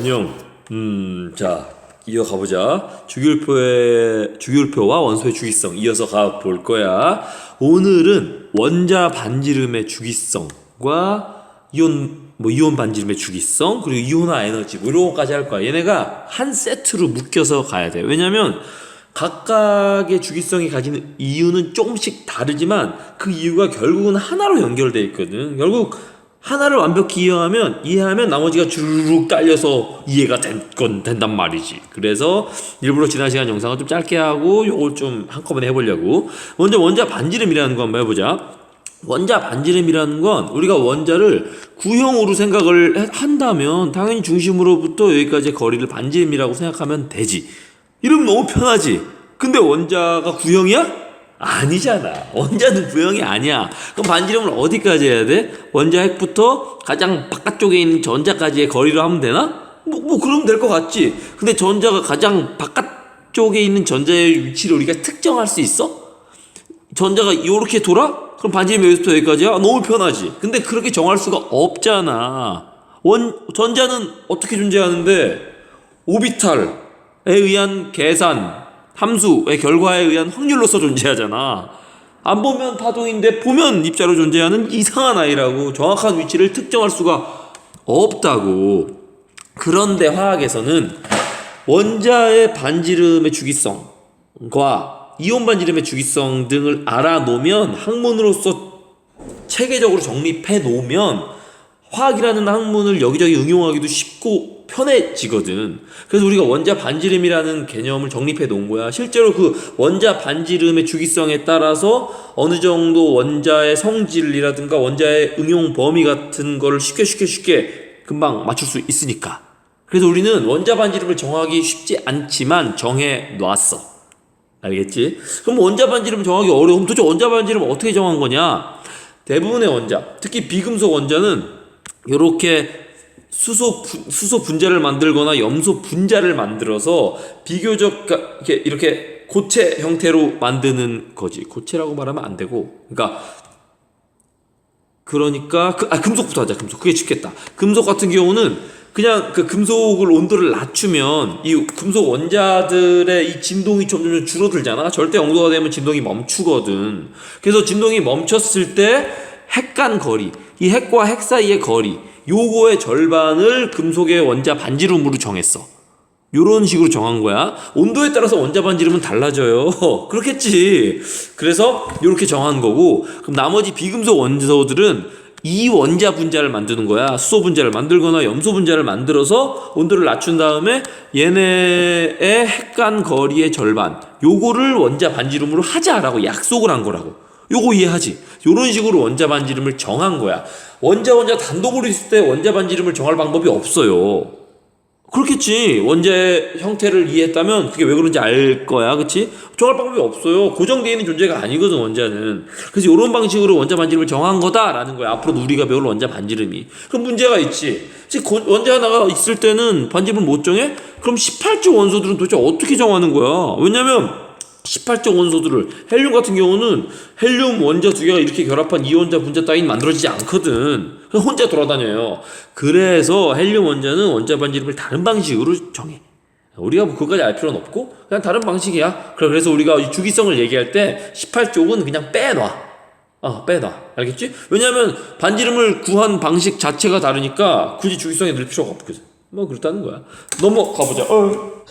안녕. 음, 자, 이어가 보자. 주기율표의 주기율표와 원소의 주기성 이어서 가 볼 거야. 오늘은 원자 반지름의 주기성과 이온 뭐 이온 반지름의 주기성 그리고 이온화 에너지 뭐 이런 것까지 할 거야. 얘네가 한 세트로 묶여서 가야 돼. 왜냐면 각각의 주기성이 가지는 이유는 조금씩 다르지만 그 이유가 결국은 하나로 연결돼 있거든. 결국 하나를 완벽히 이해하면 이해하면 나머지가 주르륵 딸려서 이해가 된건 된단 말이지. 그래서 일부러 지난 시간 영상을 좀 짧게 하고 요걸 좀 한꺼번에 해보려고. 먼저 원자 반지름이라는 거 한번 해보자. 원자 반지름이라는 건 우리가 원자를 구형으로 생각을 해- 한다면 당연히 중심으로부터 여기까지의 거리를 반지름이라고 생각하면 되지. 이러면 너무 편하지. 근데 원자가 구형이야? 아니잖아. 원자는 구형이 아니야. 그럼 반지름을 어디까지 해야 돼? 원자 핵부터 가장 바깥쪽에 있는 전자까지의 거리로 하면 되나? 뭐, 뭐 그러면 될 것 같지. 근데 전자가 가장 바깥쪽에 있는 전자의 위치를 우리가 특정할 수 있어? 전자가 이렇게 돌아? 그럼 반지름이 여기서부터 여기까지야? 너무 편하지. 근데 그렇게 정할 수가 없잖아. 원 전자는 어떻게 존재하는데 오비탈에 의한 계산 함수의 결과에 의한 확률로서 존재하잖아. 안 보면 파동인데 보면 입자로 존재하는 이상한 아이라고 정확한 위치를 특정할 수가 없다고. 그런데 화학에서는 원자의 반지름의 주기성과 이온 반지름의 주기성 등을 알아놓으면 학문으로서 체계적으로 정립해 놓으면 화학이라는 학문을 여기저기 응용하기도 쉽고 편해지거든. 그래서 우리가 원자 반지름이라는 개념을 정립해 놓은 거야. 실제로 그 원자 반지름의 주기성에 따라서 어느 정도 원자의 성질이라든가 원자의 응용 범위 같은 거를 쉽게 쉽게 쉽게 금방 맞출 수 있으니까. 그래서 우리는 원자 반지름을 정하기 쉽지 않지만 정해 놨어. 알겠지? 그럼 원자 반지름 정하기 어려우면 도대체 원자 반지름 어떻게 정한 거냐? 대부분의 원자, 특히 비금속 원자는 이렇게 수소 분, 수소 분자를 만들거나 염소 분자를 만들어서 비교적 가- 이렇게 이렇게 고체 형태로 만드는 거지. 고체라고 말하면 안 되고, 그러니까 그러니까 그, 아 금속부터 하자. 금속 그게 쉽겠다. 금속 같은 경우는 그냥 그 금속을 온도를 낮추면 이 금속 원자들의 이 진동이 점점 줄어들잖아. 절대 영도가 되면 진동이 멈추거든. 그래서 진동이 멈췄을 때 핵간 거리, 이 핵과 핵 사이의 거리, 요거의 절반을 금속의 원자 반지름으로 정했어. 요런 식으로 정한 거야. 온도에 따라서 원자 반지름은 달라져요. 그렇겠지. 그래서 요렇게 정한 거고, 그럼 나머지 비금속 원소들은 이 원자 분자를 만드는 거야. 수소 분자를 만들거나 염소 분자를 만들어서 온도를 낮춘 다음에 얘네의 핵간 거리의 절반, 요거를 원자 반지름으로 하자라고 약속을 한 거라고. 요거 이해하지? 요런 식으로 원자 반지름을 정한 거야. 원자 원자 단독으로 있을 때 원자 반지름을 정할 방법이 없어요. 그렇겠지. 원자의 형태를 이해했다면 그게 왜 그런지 알 거야. 그치? 정할 방법이 없어요. 고정되어 있는 존재가 아니거든, 원자는. 그래서 이런 방식으로 원자 반지름을 정한 거다라는 거야. 앞으로 우리가 배울 원자 반지름이. 그럼 문제가 있지. 즉, 고- 원자 하나가 있을 때는 반지름을 못 정해? 그럼 18조 원소들은 도대체 어떻게 정하는 거야? 왜냐면 18조 원소들을 헬륨 같은 경우는 헬륨 원자 두 개가 이렇게 결합한 이원자 분자 따윈 만들어지지 않거든. 그냥 혼자 돌아다녀요. 그래서 헬륨 원자는 원자 반지름을 다른 방식으로 정해. 우리가 뭐 그것까지 알 필요는 없고 그냥 다른 방식이야. 그래, 그래서 우리가 이 주기성을 얘기할 때 18쪽은 그냥 빼놔. 어, 빼놔. 알겠지? 왜냐면 반지름을 구한 방식 자체가 다르니까 굳이 주기성에 넣을 필요가 없거든. 뭐 그렇다는 거야. 넘어가 보자. 어.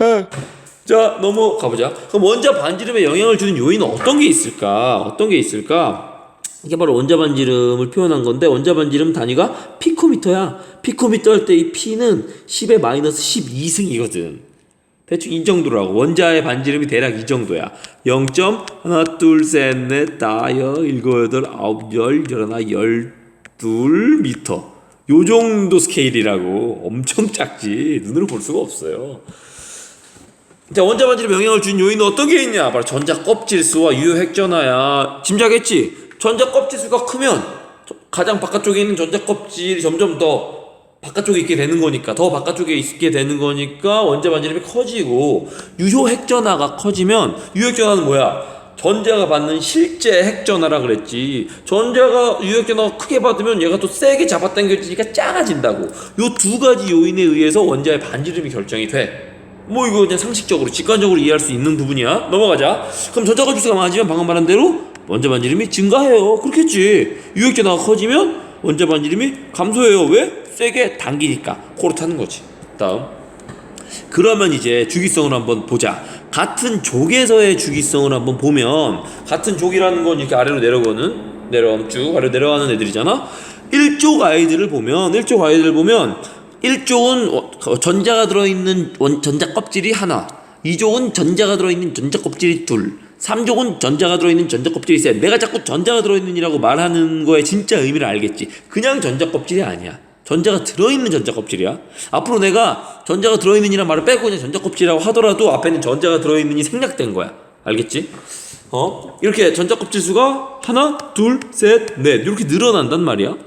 자, 넘어가 보자. 그럼 원자 반지름에 영향을 주는 요인은 어떤 게 있을까? 어떤 게 있을까? 이게 바로 원자 반지름을 표현한 건데 원자 반지름 단위가 피코미터야. 피코미터 할 때이 피는 10의 마이너스 12승이거든. 대충 이 정도라고. 원자의 반지름이 대략 이 정도야. 0. 하나, 둘, 셋, 넷, 다, 여, 일곱, 여덟, 아홉, 열, 열하나, 열둘 미터. 요 정도 스케일이라고. 엄청 작지. 눈으로 볼 수가 없어요. 자, 원자 반지름에 영향을 준 요인은 어떤 게 있냐? 바로 전자 껍질 수와 유효 핵전화야. 짐작했지? 전자 껍질 수가 크면 가장 바깥쪽에 있는 전자 껍질이 점점 더 바깥쪽에 있게 되는 거니까 더 바깥쪽에 있게 되는 거니까 원자 반지름이 커지고 유효 핵전화가 커지면 유효 핵전화는 뭐야? 전자가 받는 실제 핵전화라 그랬지. 전자가 유핵전화가 크게 받으면 얘가 또 세게 잡아당겨지니까 작아진다고. 요 두 가지 요인에 의해서 원자의 반지름이 결정이 돼. 뭐 이거 그냥 상식적으로 직관적으로 이해할 수 있는 부분이야. 넘어가자. 그럼 전자가 주수가 많아지면 방금 말한 대로 원자 반지름이 증가해요. 그렇겠지. 유핵전화가 커지면 원자 반지름이 감소해요. 왜? 세게 당기니까. 코로 타는 거지. 다음. 그러면 이제 주기성을 한번 보자. 같은 족에서의 주기성을 한번 보면 같은 족이라는 건 이렇게 아래로 내려가는 내려가면 쭉 아래로 내려가는 애들이잖아. 1족 아이들을 보면 1족 아이들을 보면 1족은 어, 전자가 들어있는 원, 전자 껍질이 하나 2족은 전자가 들어있는 전자 껍질이 둘 3족은 전자가 들어있는 전자 껍질이 셋 내가 자꾸 전자가 들어있는이라고 말하는 거에 진짜 의미를 알겠지 그냥 전자 껍질이 아니야 전자가 들어있는 전자 껍질이야. 앞으로 내가 전자가 들어있는이란 말을 빼고 그냥 전자 껍질이라고 하더라도 앞에는 전자가 들어있는이 생략된 거야. 알겠지? 어? 이렇게 전자 껍질 수가 하나, 둘, 셋, 넷 이렇게 늘어난단 말이야.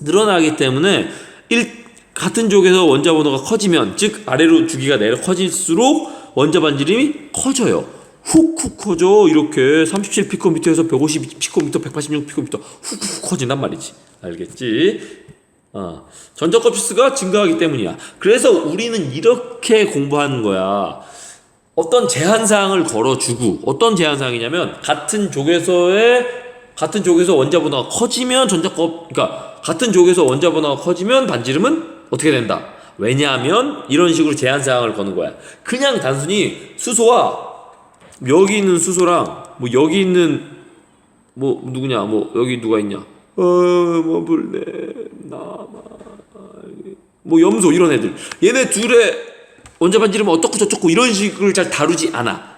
늘어나기 때문에 일, 같은 쪽에서 원자 번호가 커지면 즉 아래로 주기가 내려 커질수록 원자 반지름이 커져요. 훅훅 커져 이렇게 37 피코미터에서 150 피코미터, 186 피코미터 훅훅 커진단 말이지. 알겠지? 어, 전자 껍질수가 증가하기 때문이야. 그래서 우리는 이렇게 공부하는 거야. 어떤 제한 사항을 걸어주고 어떤 제한 사항이냐면 같은 족에서의 같은 족에서 원자 번호가 커지면 전자 껍 그러니까 같은 족에서 원자 번호가 커지면 반지름은 어떻게 된다. 왜냐하면 이런 식으로 제한 사항을 거는 거야. 그냥 단순히 수소와 여기 있는 수소랑 뭐 여기 있는 뭐 누구냐 뭐 여기 누가 있냐? 어뭐 불네 나마 뭐 염소 이런 애들. 얘네 둘의 원자 반 지름은 어떻고 저쩌고 이런 식을 잘 다루지 않아.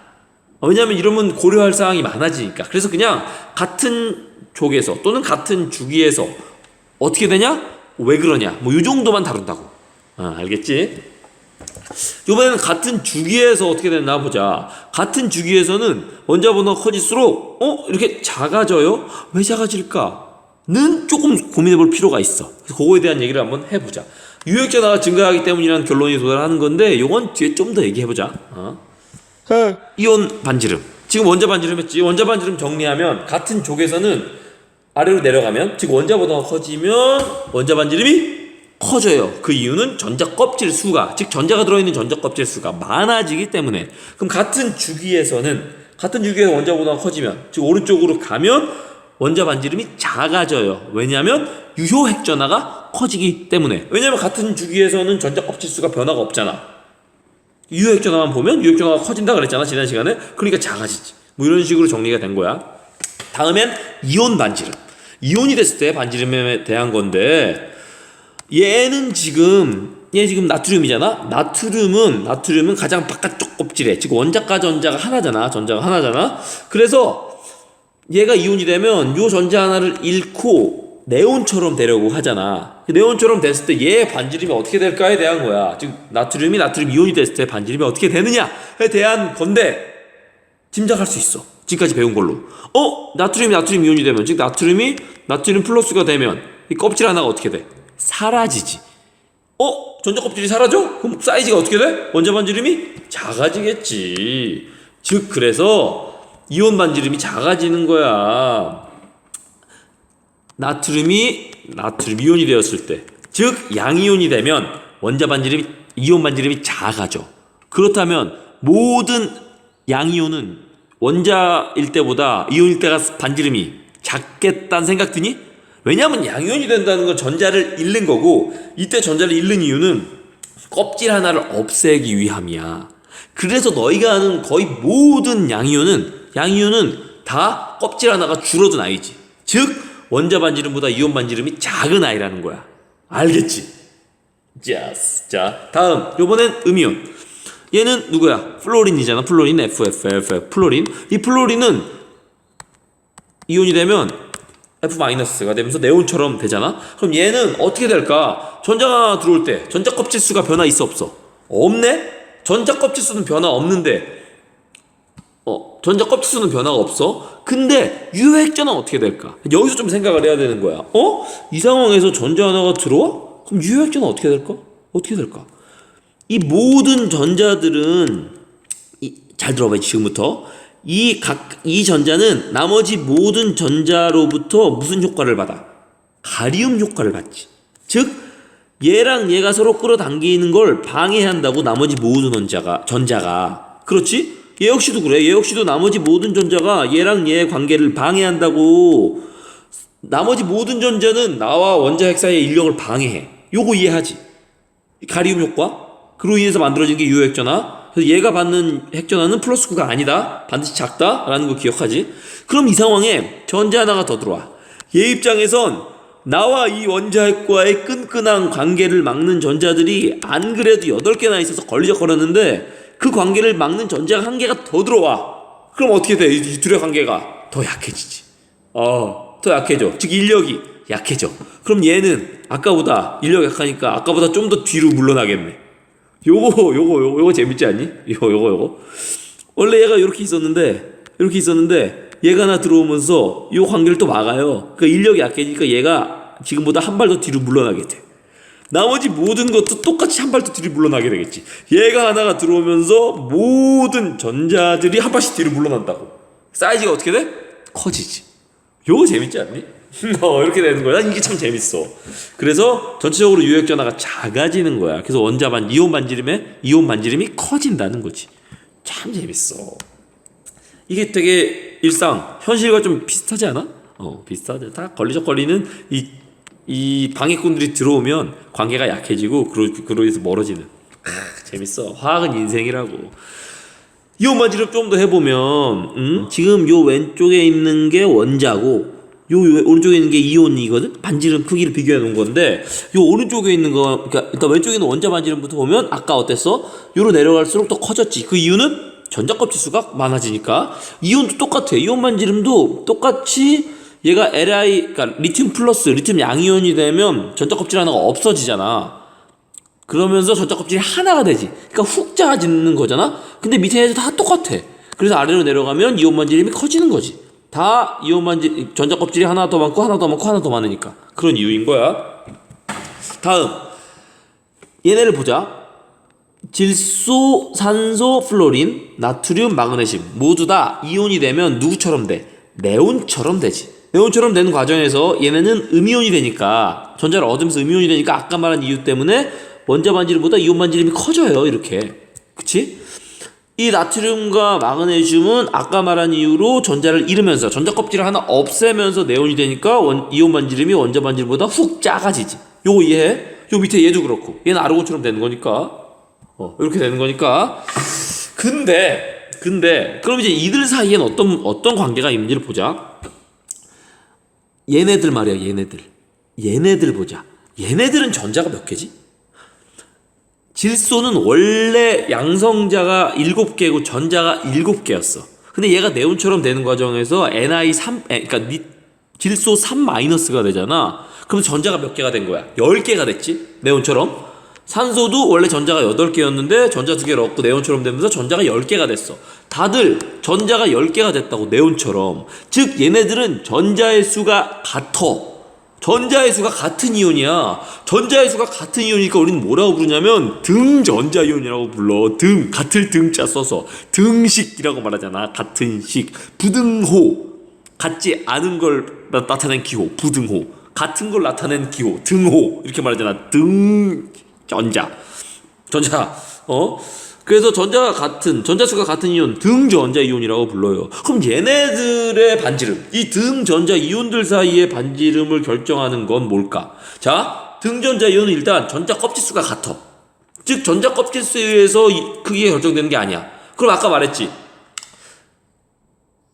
어, 왜냐하면 이러면 고려할 사항이 많아지니까. 그래서 그냥 같은 족에서 또는 같은 주기에서 어떻게 되냐 왜 그러냐 뭐 이 정도만 다룬다고 아, 알겠지 이번에는 같은 주기에서 어떻게 됐나 보자. 같은 주기에서는 원자 번호가 커질수록 어 이렇게 작아져요? 왜 작아질까?는 조금 고민해 볼 필요가 있어. 그래서 그거에 대한 얘기를 한번 해보자. 유효액전화가 증가하기 때문이라는 결론이 도달하는 건데 이건 뒤에 좀 더 얘기해 보자. 어? 이온 반지름. 지금 원자 반지름 했지. 원자 반지름 정리하면 같은 족에서는 아래로 내려가면 즉 원자 번호가 커지면 원자 반지름이 커져요. 그 이유는 전자 껍질 수가 즉 전자가 들어있는 전자 껍질 수가 많아지기 때문에 그럼 같은 주기에서는 같은 주기에서 원자 번호가 커지면 즉 오른쪽으로 가면 원자 반지름이 작아져요. 왜냐하면 유효 핵전화가 커지기 때문에 왜냐하면 같은 주기에서는 전자 껍질 수가 변화가 없잖아. 유효 핵전화만 보면 유효 핵전화가 커진다 그랬잖아 지난 시간에 그러니까 작아지지. 뭐 이런 식으로 정리가 된 거야. 다음엔 이온 반지름. 이온이 됐을 때 반지름에 대한 건데 얘는 지금 얘 지금 나트륨이잖아. 나트륨은 나트륨은 가장 바깥쪽 껍질에 즉 원자과 전자가 하나잖아. 전자가 하나잖아. 그래서 얘가 이온이 되면 요 전자 하나를 잃고 네온처럼 되려고 하잖아. 네온처럼 됐을 때 얘 반지름이 어떻게 될까에 대한 거야. 즉 나트륨이 나트륨 이온이 됐을 때 반지름이 어떻게 되느냐에 대한 건데 짐작할 수 있어. 지금까지 배운 걸로. 어? 나트륨이 나트륨 이온이 되면 즉 나트륨이 나트륨 플러스가 되면 이 껍질 하나가 어떻게 돼? 사라지지. 어? 전자 껍질이 사라져? 그럼 사이즈가 어떻게 돼? 원자 반지름이 작아지겠지. 즉 그래서 이온 반지름이 작아지는 거야. 나트륨이 나트륨 이온이 되었을 때, 즉 양이온이 되면 원자 반지름이 이온 반지름이 작아져. 그렇다면 모든 양이온은 원자일 때보다 이온일 때가 반지름이 작겠다는 생각 드니? 왜냐하면 양이온이 된다는 건 전자를 잃는 거고 이때 전자를 잃는 이유는 껍질 하나를 없애기 위함이야. 그래서 너희가 아는 거의 모든 양이온은 양이온은 다 껍질 하나가 줄어든 아이지. 즉 원자 반지름보다 이온 반지름이 작은 아이라는 거야. 알겠지? yes. 자 다음 요번엔 음이온. 얘는 누구야? 플로린이잖아. 플로린 FFF 플로린. 이 플로린은 이온이 되면 F-가 되면서 네온처럼 되잖아? 그럼 얘는 어떻게 될까? 전자가 들어올 때 전자 껍질 수가 변화 있어 없어? 없네? 전자 껍질 수는 변화 없는데 어, 전자 껍질 수는 변화가 없어? 근데 유효핵전은 어떻게 될까? 여기서 좀 생각을 해야 되는 거야. 어? 이 상황에서 전자 하나가 들어와? 그럼 유효핵전은 어떻게 될까? 어떻게 될까? 이 모든 전자들은 이, 잘 들어봐 지금부터 이 각 이 전자는 나머지 모든 전자로부터 무슨 효과를 받아? 가리움 효과를 받지. 즉 얘랑 얘가 서로 끌어당기는 걸 방해한다고 나머지 모든 전자가 전자가 그렇지? 얘 역시도 그래. 얘 역시도 나머지 모든 전자가 얘랑 얘의 관계를 방해한다고 나머지 모든 전자는 나와 원자 핵 사이의 인력을 방해해. 요거 이해하지? 가리움 효과? 그로 인해서 만들어진 게 유효 핵전화. 그래서 얘가 받는 핵전화는 플러스 9가 아니다. 반드시 작다라는 거 기억하지? 그럼 이 상황에 전자 하나가 더 들어와. 얘 입장에선 나와 이 원자 핵과의 끈끈한 관계를 막는 전자들이 안 그래도 8개나 있어서 걸리적거렸는데 그 관계를 막는 전자가 한 개가 더 들어와. 그럼 어떻게 돼? 이 둘의 관계가 더 약해지지. 어, 더 약해져. 즉 인력이 약해져. 그럼 얘는 아까보다 인력 약하니까 아까보다 좀 더 뒤로 물러나겠네. 요거 요거 요거 요거 재밌지 않니? 요거 요거 요거. 원래 얘가 이렇게 있었는데 이렇게 있었는데 얘가 하나 들어오면서 요 관계를 또 막아요. 그 인력이 약해지니까 얘가 지금보다 한 발 더 뒤로 물러나게 돼. 나머지 모든 것도 똑같이 한 발 더 뒤로 물러나게 되겠지. 얘가 하나가 들어오면서 모든 전자들이 한 발씩 뒤로 물러난다고. 사이즈가 어떻게 돼? 커지지. 요거 재밌지 않니? 어, 이렇게 되는 거야. 난 이게 참 재밌어. 그래서 전체적으로 유액 전화가 작아지는 거야. 그래서 원자 반 이온 반지름에 이온 반지름이 커진다는 거지. 참 재밌어. 이게 되게 일상 현실과 좀 비슷하지 않아? 어, 비슷하지. 다 걸리적거리는 이, 이 방해꾼들이 들어오면 관계가 약해지고 그로, 그로 인해서 멀어지는. 아, 재밌어. 화학은 인생이라고. 이온 반지름 좀 더 해보면 음? 지금 요 왼쪽에 있는 게 원자고 요 오른쪽에 있는 게 이온이거든 반지름 크기를 비교해 놓은 건데 요 오른쪽에 있는 거 그러니까 일단 왼쪽에 있는 원자 반지름부터 보면 아까 어땠어? 요로 내려갈수록 더 커졌지 그 이유는 전자 껍질 수가 많아지니까 이온도 똑같아 이온 반지름도 똑같이 얘가 Li 그러니까 리튬 플러스 리튬 양이온이 되면 전자 껍질 하나가 없어지잖아 그러면서 전자 껍질이 하나가 되지. 그러니까 훅 작아지는 거잖아. 근데 밑에 애들 다 똑같아. 그래서 아래로 내려가면 이온 반지름이 커지는 거지. 다 이온 반지 전자 껍질이 하나 더 많고 하나 더 많고 하나 더 많으니까 그런 이유인 거야. 다음 얘네를 보자. 질소, 산소, 플로린, 나트륨, 마그네슘 모두 다 이온이 되면 누구처럼 돼? 네온처럼 되지. 네온처럼 되는 과정에서 얘네는 음이온이 되니까 전자를 얻으면서 음이온이 되니까 아까 말한 이유 때문에 원자 반지름보다 이온 반지름이 커져요. 이렇게. 그치? 이 나트륨과 마그네슘은 아까 말한 이유로 전자를 잃으면서 전자 껍질을 하나 없애면서 네온이 되니까 원, 이온 반지름이 원자 반지름보다 훅 작아지지. 요거 이해해? 요 밑에 얘도 그렇고 얘는 아르곤처럼 되는 거니까 어, 이렇게 되는 거니까. 근데 근데 그럼 이제 이들 사이엔 어떤 어떤 관계가 있는지를 보자. 얘네들 말이야, 얘네들. 얘네들 보자. 얘네들은 전자가 몇 개지? 질소는 원래 양성자가 7개고 전자가 7개였어. 근데 얘가 네온처럼 되는 과정에서 Ni3 그러니까 니, 질소 3-가 되잖아. 그럼 전자가 몇 개가 된 거야? 10개가 됐지? 네온처럼. 산소도 원래 전자가 8개였는데 전자 2개를 얻고 네온처럼 되면서 전자가 10개가 됐어. 다들 전자가 10개가 됐다고 네온처럼. 즉 얘네들은 전자의 수가 같어. 전자의 수가 같은 이온이야. 전자의 수가 같은 이온이니까 우리는 뭐라고 부르냐면 등전자 이온이라고 불러. 등 같을 등자 써서 등식이라고 말하잖아. 같은 식. 부등호. 같지 않은 걸 나- 나타낸 기호. 부등호. 같은 걸 나타낸 기호. 등호. 이렇게 말하잖아. 등 전자. 전자. 어? 그래서 전자가 같은 전자수가 같은 이온 등전자 이온이라고 불러요. 그럼 얘네들의 반지름, 이 등전자 이온들 사이의 반지름을 결정하는 건 뭘까? 자, 등전자 이온은 일단 전자 껍질 수가 같아. 즉 전자 껍질 수에서 이 크기가 결정되는 게 아니야. 그럼 아까 말했지.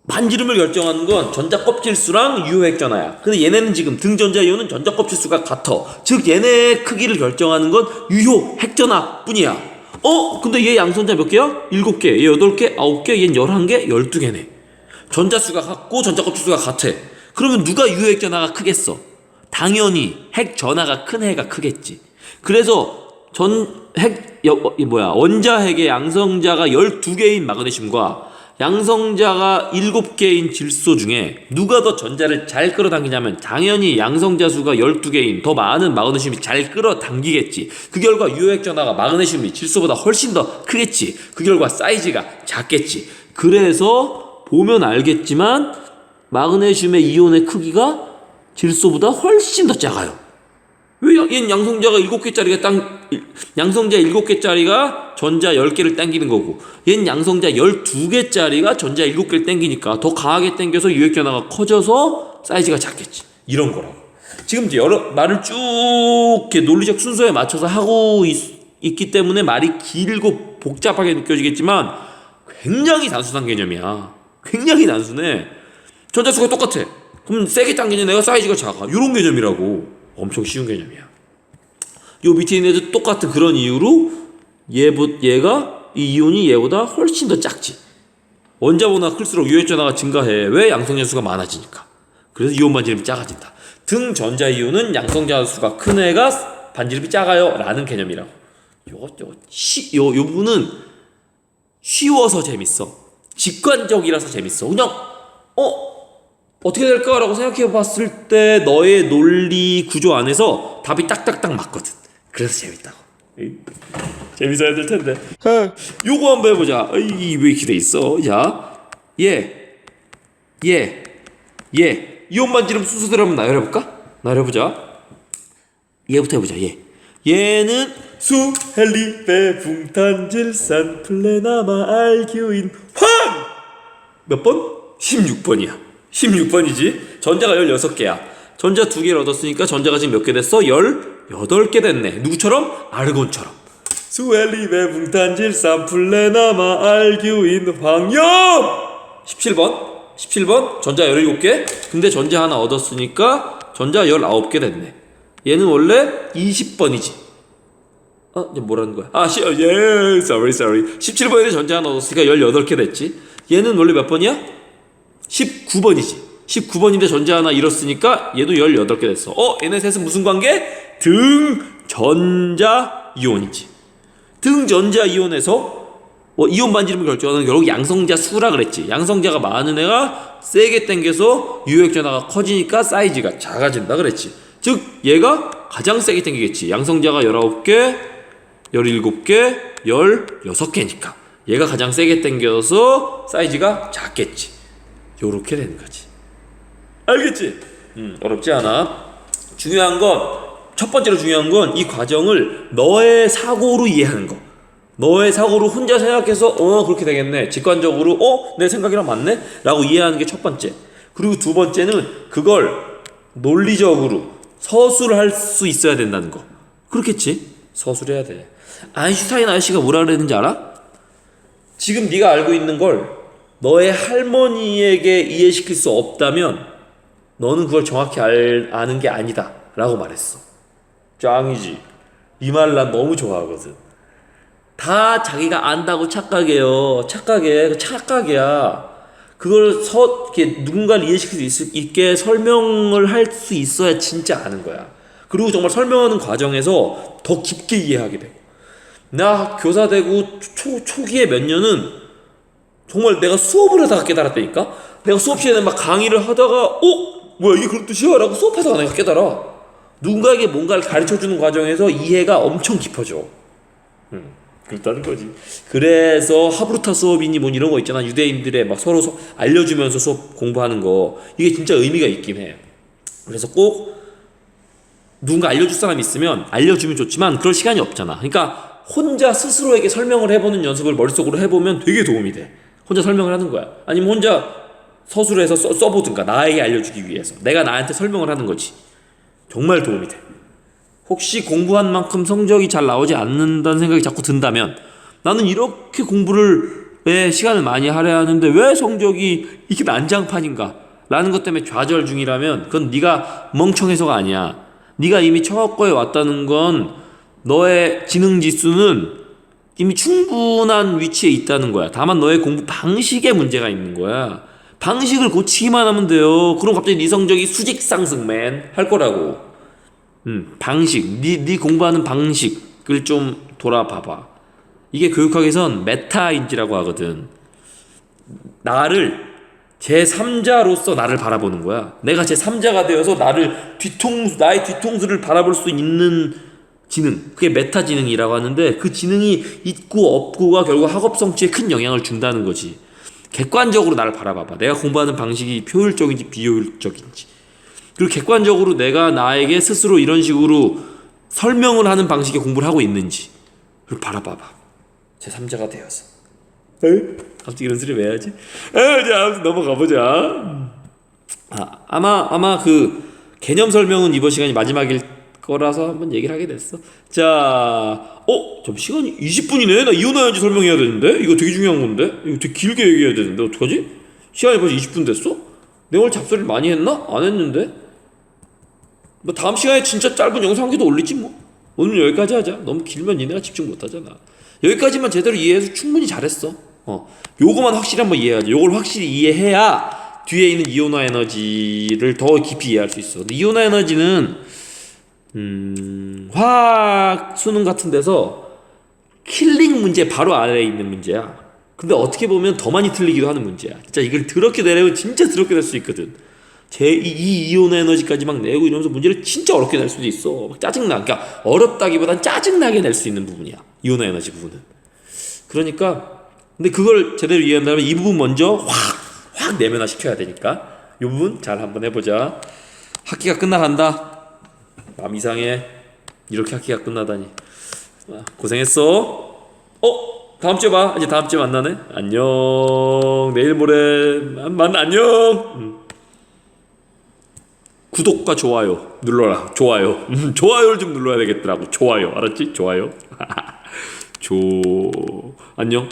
반지름을 결정하는 건 전자 껍질 수랑 유효핵전화야. 근데 얘네는 지금 등전자 이온은 전자 껍질 수가 같아. 즉 얘네의 크기를 결정하는 건 유효 핵전화 뿐이야. 어? 근데 얘 양선자 몇 개야? 일곱 개, 얘 여덟 개, 아홉 개, 얘는 열한 개, 열두 개네. 전자수가 같고 전자 kop질수가 같아. 그러면 누가 유효핵 전화가 크겠어? 당연히 핵 전화가 큰 해가 크겠지. 그래서 전핵 뭐야 원자 핵의 양성자가 12개인 마그네슘과 양성자가 7개인 질소 중에 누가 더 전자를 잘 끌어당기냐면 당연히 양성자 수가 12개인 더 많은 마그네슘이 잘 끌어당기겠지. 그 결과 유효핵 전화가 마그네슘이 질소보다 훨씬 더 크겠지. 그 결과 사이즈가 작겠지. 그래서 보면 알겠지만 마그네슘의 이온의 크기가 질소보다 훨씬 더 작아요. 왜 양- 얘는 양성자가 7개짜리가 땅 양성자 7개짜리가 전자 10개를 당기는 거고 얘는 양성자 12개짜리가 전자 7개를 당기니까 더 강하게 당겨서 유액 전화가 커져서 사이즈가 작겠지. 이런 거라고. 지금 이제 여러 말을 쭉 논리적 순서에 맞춰서 하고 있, 있기 때문에 말이 길고 복잡하게 느껴지겠지만 굉장히 단순한 개념이야. 굉장히 단순해. 전자수가 똑같아. 그럼 세게 당기는 애가 사이즈가 작아. 이런 개념이라고. 엄청 쉬운 개념이야. 요 밑에 있는 애도 똑같은 그런 이유로 얘보, 얘가 이 이온이 얘보다 훨씬 더 작지. 원자보다 클수록 유액 전화가 증가해. 왜 양성자 수가 많아지니까. 그래서 이온 반지름이 작아진다. 등 전자 이온은 양성자 수가 큰 애가 반지름이 작아요. 라는 개념이라고. 요거 요거 쉬, 요, 요 부분은 쉬워서 재밌어. 직관적이라서 재밌어. 그냥 어 어떻게 될까라고 생각해 봤을 때 너의 논리 구조 안에서 답이 딱딱딱 맞거든. 그래서 재밌다고. 재밌어야 될 텐데. 아, 요거 한번 해보자. 이왜돼 있어? 자, 예, 예, 예. 이온 반지름 순서대로 한번 나열해볼까? 나열해보자. 얘부터 해보자. 얘. 얘는 수, 헬리, 베, 붕탄질산, 플레나마, 알규인, 황! 몇 번? 16번이야. 16번이지. 전자가 16개야. 전자 2개를 얻었으니까 전자가 지금 몇 개 됐어? 18개 됐네. 누구처럼? 아르곤처럼. 수엘리베 붕탄질산 플레나마 알규인 황염 17번 17번 전자 17개 근데 전자 하나 얻었으니까 전자 19개 됐네 얘는 원래 20번이지 어? 이제 뭐라는 거야? 아, 시, 어, 예, sorry, sorry. 17번에 전자 하나 얻었으니까 18개 됐지. 얘는 원래 몇 번이야? 19번이지. 19번인데 전자 하나 잃었으니까 얘도 18개 됐어. 어? 얘네 셋은 무슨 관계? 등 전자 이온이지. 등 전자 이온에서 어, 이온 반지름을 결정하는 결국 양성자 수라 그랬지. 양성자가 많은 애가 세게 당겨서 유액 전화가 커지니까 사이즈가 작아진다 그랬지. 즉 얘가 가장 세게 당기겠지. 양성자가 19개, 17개, 16개니까. 얘가 가장 세게 당겨서 사이즈가 작겠지. 요렇게 되는 거지. 알겠지? 음, 어렵지 않아. 중요한 건, 첫 번째로 중요한 건 이 과정을 너의 사고로 이해하는 거. 너의 사고로 혼자 생각해서, 어, 그렇게 되겠네. 직관적으로, 어, 내 생각이랑 맞네? 라고 이해하는 게 첫 번째. 그리고 두 번째는 그걸 논리적으로 서술을 할 수 있어야 된다는 거. 그렇겠지? 서술해야 돼. 아인슈타인 아저씨가 뭐라 그랬는지 알아? 지금 네가 알고 있는 걸 너의 할머니에게 이해시킬 수 없다면 너는 그걸 정확히 알, 아는 게 아니다. 라고 말했어. 짱이지. 이 말 난 너무 좋아하거든. 다 자기가 안다고 착각해요. 착각해. 그 착각이야. 그걸 서, 이렇게 누군가를 이해시킬 수 있, 있게 설명을 할 수 있어야 진짜 아는 거야. 그리고 정말 설명하는 과정에서 더 깊게 이해하게 되고 나 교사 되고 초, 초기에 몇 년은 정말 내가 수업을 하다가 깨달았다니까? 내가 수업 시간에 막 강의를 하다가, 어? 뭐야, 이게 그런 뜻이야? 라고 수업하다가 내가 깨달아. 누군가에게 뭔가를 가르쳐 주는 과정에서 이해가 엄청 깊어져. 음, 그렇다는 거지. 그래서 하브루타 수업이니 뭐 이런 거 있잖아. 유대인들의 막 서로 서, 알려주면서 수업 공부하는 거. 이게 진짜 의미가 있긴 해. 그래서 꼭 누군가 알려줄 사람이 있으면 알려주면 좋지만 그럴 시간이 없잖아. 그러니까 혼자 스스로에게 설명을 해보는 연습을 머릿속으로 해보면 되게 도움이 돼. 혼자 설명을 하는 거야. 아니면 혼자 서술해서 써, 써보든가 나에게 알려주기 위해서 내가 나한테 설명을 하는 거지. 정말 도움이 돼. 혹시 공부한 만큼 성적이 잘 나오지 않는다는 생각이 자꾸 든다면 나는 이렇게 공부를 왜 시간을 많이 할애하는데 왜 성적이 이렇게 난장판인가? 라는 것 때문에 좌절 중이라면 그건 네가 멍청해서가 아니야. 네가 이미 처학과에 왔다는 건 너의 지능 지수는 이미 충분한 위치에 있다는 거야. 다만 너의 공부 방식에 문제가 있는 거야. 방식을 고치기만 하면 돼요. 그럼 갑자기 네 성적이 수직 상승맨 할 거라고. 음, 방식, 네, 네 공부하는 방식을 좀 돌아봐봐. 이게 교육학에선 메타인지라고 하거든. 나를 제3자로서 나를 바라보는 거야. 내가 제3자가 되어서 나를 뒤통수, 나의 뒤통수를 바라볼 수 있는 지능. 그게 메타 지능이라고 하는데 그 지능이 있고 없고가 결국 학업 성취에 큰 영향을 준다는 거지. 객관적으로 나를 바라봐봐. 내가 공부하는 방식이 효율적인지 비효율적인지. 그리고 객관적으로 내가 나에게 스스로 이런 식으로 설명을 하는 방식의 공부를 하고 있는지. 그걸 바라봐봐. 제 3자가 되어서. 에이? 갑자기 이런 소리 왜 해야지? 에, 이제 아무튼 넘어가 보자. 아, 아마 아마 그 개념 설명은 이번 시간이 마지막일 거라서 한번 얘기를 하게 됐어. 자, 어, 좀 시간이 20분이네. 나 이혼하는지 설명해야 되는데 이거 되게 중요한 건데 이거 되게 길게 얘기해야 되는데 어떡하지? 시간이 벌써 20분 됐어? 내가 오늘 잡소리를 많이 했나? 안 했는데. 뭐 다음 시간에 진짜 짧은 영상 한 개도 올리지 뭐. 오늘 여기까지 하자. 너무 길면 니네가 집중 못 하잖아. 여기까지만 제대로 이해해서 충분히 잘했어. 어, 요거만 확실히 한번 이해하자. 요걸 확실히 이해해야 뒤에 있는 이온화 에너지를 더 깊이 이해할 수 있어. 이온화 에너지는 음, 화학 수능 같은 데서 킬링 문제 바로 아래에 있는 문제야. 근데 어떻게 보면 더 많이 틀리기도 하는 문제야. 진짜 이걸 더럽게 내려면 진짜 더럽게 낼 수 있거든. 제 이, 이 이온 에너지까지 막 내고 이러면서 문제를 진짜 어렵게 낼 수도 있어. 막 짜증나. 그러니까 어렵다기보단 짜증나게 낼 수 있는 부분이야. 이온 에너지 부분은. 그러니까 근데 그걸 제대로 이해한다면 이 부분 먼저 확 확 내면화 시켜야 되니까 이 부분 잘 한번 해보자. 학기가 끝나간다. 마음 이상해. 이렇게 학기가 끝나다니. 아, 고생했어. 어? 다음 주에 봐. 이제 다음 주에 만나네. 안녕. 내일 모레 만, 만 안녕. 음. 구독과 좋아요 눌러라. 좋아요. 음, 좋아요를 좀 눌러야 되겠더라고. 좋아요. 알았지? 좋아요. 조 안녕.